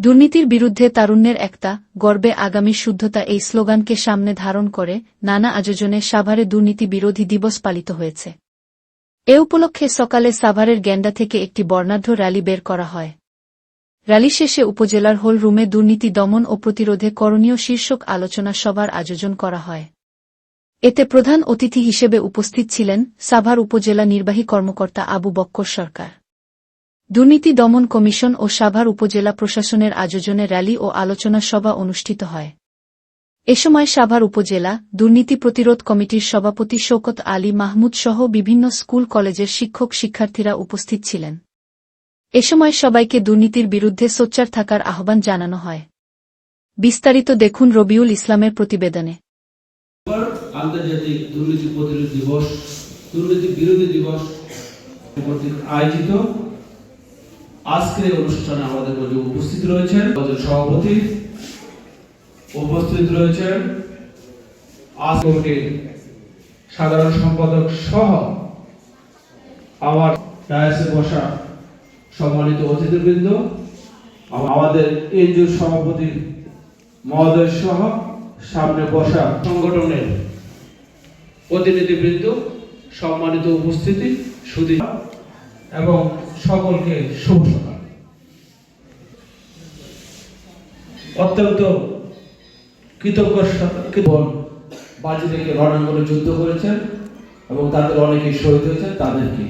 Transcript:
দুর্নীতির বিরুদ্ধে তারুণ্যের একতা গর্বে আগামী শুদ্ধতা এই স্লোগানকে সামনে ধারণ করে নানা আয়োজনে সাভারে দুর্নীতি বিরোধী দিবস পালিত হয়েছে। এ উপলক্ষে সকালে সাভারের গ্যান্ডা থেকে একটি বর্ণাঢ্য র্যালি বের করা হয়। র্যালি শেষে উপজেলার হোল রুমে দুর্নীতি দমন ও প্রতিরোধে করণীয় শীর্ষক আলোচনা সভার আয়োজন করা হয়। এতে প্রধান অতিথি হিসেবে উপস্থিত ছিলেন সাভার উপজেলা নির্বাহী কর্মকর্তা আবু বক্কর সরকার। দুর্নীতি দমন কমিশন ও সাভার উপজেলা প্রশাসনের আয়োজনে র্যালি ও আলোচনা সভা অনুষ্ঠিত হয়। এ সময় সাভার উপজেলা, দুর্নীতি প্রতিরোধ কমিটির সভাপতি শৌকত আলী মাহমুদ সহ বিভিন্ন স্কুল কলেজের শিক্ষক শিক্ষার্থীরা উপস্থিত ছিলেন। এ সময় সবাইকে দুর্নীতির বিরুদ্ধে সোচ্চার থাকার আহ্বান জানানো হয়। বিস্তারিত দেখুন রবিউল ইসলামের প্রতিবেদনে। আন্তর্জাতিক দুর্নীতি প্রতিরোধ দিবস, দুর্নীতি বিরোধী দিবস আয়োজিত আজকের অনুষ্ঠানে আমাদের মাঝে উপস্থিত রয়েছেন আমাদের সভাপতি, উপস্থিত রয়েছেন আজ সাধারণ সম্পাদক সহ আমার ডায়াসে বসা সম্মানিত অতিথিবৃন্দ, আমাদের এনজিওর সভাপতি মহোদয় সহ সামনে বসা সংগঠনের প্রতিনিধিবৃন্দ, সম্মানিত উপস্থিতি সুদী এবং সকলকে শুভ সকাল। অত্যন্ত কৃতজ্ঞ বাজি রেখে রণাঙ্গনে যুদ্ধ করেছেন এবং তাদের অনেকেই শহীদ হয়েছেন, তাদেরকে